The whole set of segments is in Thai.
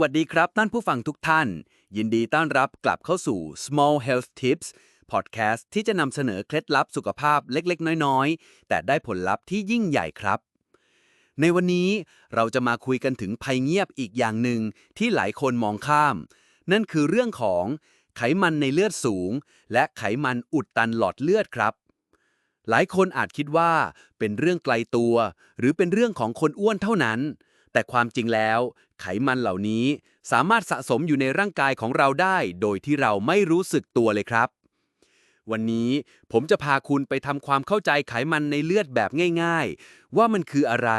วัสดีครับท่านผู้ฟังทุกท่าน ยินดีต้อนรับกลับเข้าสู่ Small Health Tips Podcast ที่จะนำเสนอเคล็ดลับสุขภาพเล็กๆ น้อยๆ แต่ได้ผลลัพธ์ที่ยิ่งใหญ่ครับ ในวันนี้เราจะมาคุยกันถึงภัยเงียบอีกอย่างหนึ่งที่หลายคนมองข้าม นั่นคือเรื่องของไขมันในเลือดสูง และไขมันอุดตันหลอดเลือดครับ หลายคนอาจคิดว่าเป็นเรื่องไกลตัว หรือเป็นเรื่องของคนอ้วนเท่านั้นแต่ความจริงแล้ว ไขมันเหล่านี้ สามารถสะสมอยู่ในร่างกายของเราได้ โดยที่เราไม่รู้สึกตัวเลยครับ วันนี้ผมจะพาคุณไปทำความเข้าใจไขมันในเลือดแบบง่าย ๆ ว่ามันคืออะไร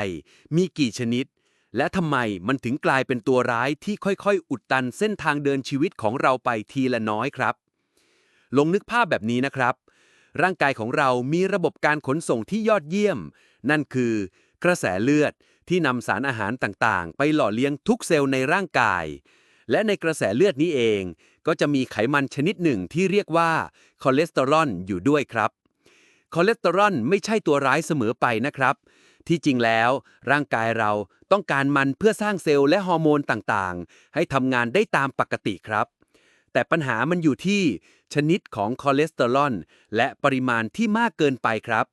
มีกี่ชนิด และทำไมมันถึงกลายเป็นตัวร้ายที่ค่อยๆ อุดตันเส้นทางเดินชีวิตของเราไปทีละน้อยครับลองนึกภาพแบบนี้นะครับ ร่างกายของเรามีระบบการขนส่งที่ยอดเยี่ยม นั่นคือ กระแสเลือด ที่นำสารอาหารต่างๆ ไปหล่อเลี้ยงทุกเซลล์ในร่างกาย และในกระแสเลือดนี้เอง ก็จะมีไขมันชนิดหนึ่งที่เรียกว่าคอเลสเตอรอลอยู่ด้วยครับ คอเลสเตอรอลไม่ใช่ตัวร้ายเสมอไปนะครับ ที่จริงแล้วร่างกายเราต้องการมันเพื่อสร้างเซลล์และฮอร์โมนต่างๆ ให้ทำงานได้ตามปกติครับ แต่ปัญหามันอยู่ที่ชนิดของคอเลสเตอรอลและปริมาณที่มากเกินไปครับ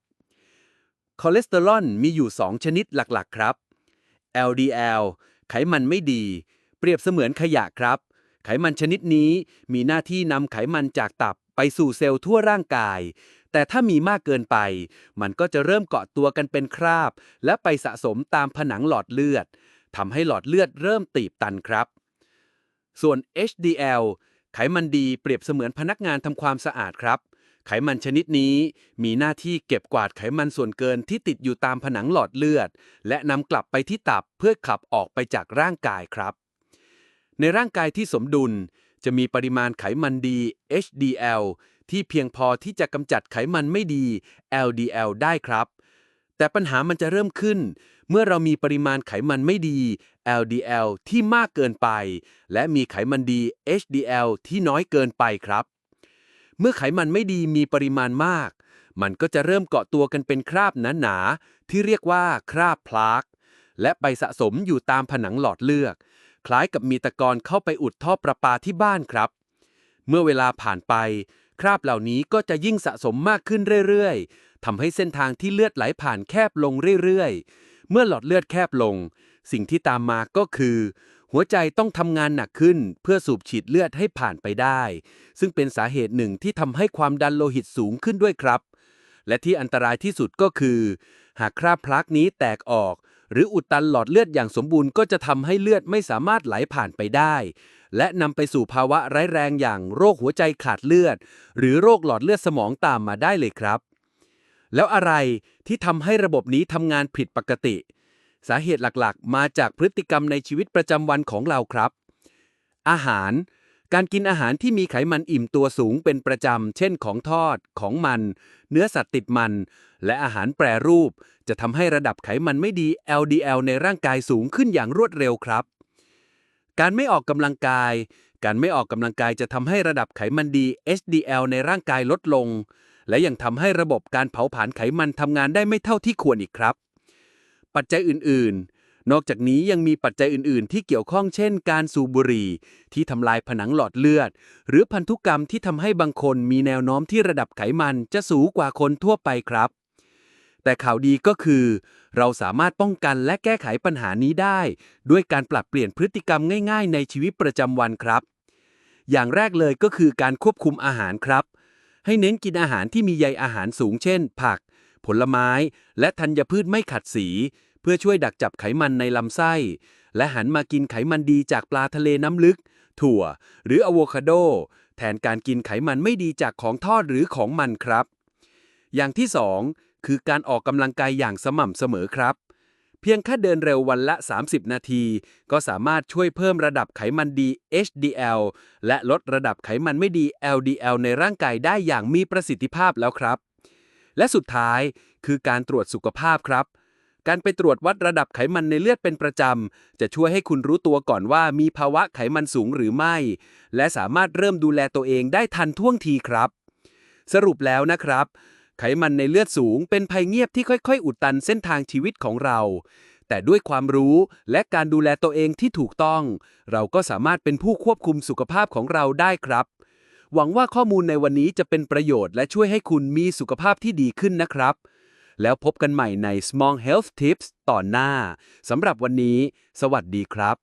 คอเลสเตอรอลมีอยู่ 2 ชนิดหลักๆ ครับ LDL ไขมันไม่ดี เปรียบเสมือนขยะครับ ไขมันชนิดนี้มีหน้าที่นำไขมันจากตับไปสู่เซลล์ทั่วร่างกาย แต่ถ้ามีมากเกินไป มันก็จะเริ่มเกาะตัวกันเป็นคราบ และไปสะสมตามผนังหลอดเลือดทำให้หลอดเลือดเริ่มตีบตันครับ ส่วน HDL ไขมันดีเปรียบเสมือนพนักงานทำความสะอาดครับ ไขมันชนิดนี้มีหน้าที่เก็บกวาดไขมันส่วนเกินที่ติดอยู่ตามผนังหลอดเลือด และนำกลับไปที่ตับเพื่อขับออกไปจากร่างกายครับ ในร่างกายที่สมดุลจะมีปริมาณไขมันดี HDL ที่เพียงพอที่จะกำจัดไขมันไม่ดี LDL ได้ครับ แต่ปัญหามันจะเริ่มขึ้น เมื่อเรามีปริมาณไขมันไม่ดี LDL ที่มากเกินไป และมีไขมันดี HDL ที่น้อยเกินไปครับ เมื่อไขมันไม่ดีมีปริมาณมาก มันก็จะเริ่มเกาะตัวกันเป็นคราบหนาๆที่เรียกว่าคราบพลากและไปสะสมอยู่ตามผนังหลอดเลือดคล้ายกับมีตะกอนเข้าไปอุดท่อประปาที่บ้านครับ เมื่อเวลาผ่านไป คราบเหล่านี้ก็จะยิ่งสะสมมากขึ้นเรื่อยๆทำให้เส้นทางที่เลือดไหลผ่านแคบลงเรื่อยๆ เมื่อหลอดเลือดแคบลง สิ่งที่ตามมาก็คือ หัวใจต้องทำงานหนักขึ้นเพื่อสูบฉีดเลือดให้ผ่านไปได้ ซึ่งเป็นสาเหตุหนึ่งที่ทำให้ความดันโลหิตสูงขึ้นด้วยครับ และที่อันตรายที่สุดก็คือ หากคราบพลักนี้แตกออก หรืออุดตันหลอดเลือดอย่างสมบูรณ์ก็จะทำให้เลือดไม่สามารถไหลผ่านไปได้ และนำไปสู่ภาวะร้ายแรงอย่างโรคหัวใจขาดเลือด หรือโรคหลอดเลือดสมองตามมาได้เลยครับ แล้วอะไรที่ทำให้ระบบนี้ทำงานผิดปกติ สาเหตุหลักๆ มาจากพฤติกรรมในชีวิตประจำวันของเราครับ อาหาร การกินอาหารที่มีไขมันอิ่มตัวสูงเป็นประจำ เช่นของทอด ของมัน เนื้อสัตว์ติดมัน และอาหารแปรรูป จะทำให้ระดับไขมันไม่ดี LDL ในร่างกายสูงขึ้นอย่างรวดเร็วครับ การไม่ออกกำลังกาย การไม่ออกกำลังกายจะทำให้ระดับไขมันดี HDL ในร่างกายลดลง และยังทำให้ระบบการเผาผลาญไขมันทำงานได้ไม่เท่าที่ควรอีกครับ ปัจจัยอื่น ๆ นอกจากนี้ยังมีปัจจัยอื่น ๆ ที่เกี่ยวข้องเช่น การสูบบุหรี่ที่ทำลายผนังหลอดเลือด หรือพันธุกรรมที่ทำให้บางคนมีแนวโน้มที่ระดับไขมันจะสูงกว่าคนทั่วไปครับ แต่ข่าวดีก็คือ เราสามารถป้องกันและแก้ไขปัญหานี้ได้ ด้วยการปรับเปลี่ยนพฤติกรรมง่าย ๆ ในชีวิตประจำวันครับ อย่างแรกเลยก็คือการควบคุมอาหารครับ ให้เน้นกินอาหารที่มีใยอาหารสูงเช่น ผัก ผลไม้ และธัญพืชไม่ขัดสี เพื่อช่วยดักจับไขมันในลำไส้ และหันมากินไขมันดีจากปลาทะเลน้ำลึก ถั่ว หรืออะโวคาโด แทนการกินไขมันไม่ดีจากของทอดหรือของมันครับ อย่างที่ 2 คือการออกกำลังกายอย่างสม่ำเสมอครับเพียงแค่เดินเร็ววันละ 30 นาที ก็สามารถช่วยเพิ่มระดับไขมันดี HDL และลดระดับไขมันไม่ดี LDL ในร่างกายได้อย่างมีประสิทธิภาพแล้วครับ และสุดท้ายคือการตรวจสุขภาพครับ การไปตรวจวัดระดับไขมันในเลือดเป็นประจำ จะช่วยให้คุณรู้ตัวก่อนว่ามีภาวะไขมันสูงหรือไม่ และสามารถเริ่มดูแลตัวเองได้ทันท่วงทีครับ สรุปแล้วนะครับ ไขมันในเลือดสูงเป็นภัยเงียบที่ค่อย ๆ อุดตันเส้นทางชีวิตของเราแต่ด้วยความรู้และการดูแลตัวเองที่ถูกต้อง เราก็สามารถเป็นผู้ควบคุมสุขภาพของเราได้ครับ หวังว่าข้อมูลในวันนี้จะเป็นประโยชน์และช่วยให้คุณมีสุขภาพที่ดีขึ้นนะครับ แล้วพบกันใหม่ใน Small Health Tips ตอนหน้าสำหรับวันนี้ สวัสดีครับ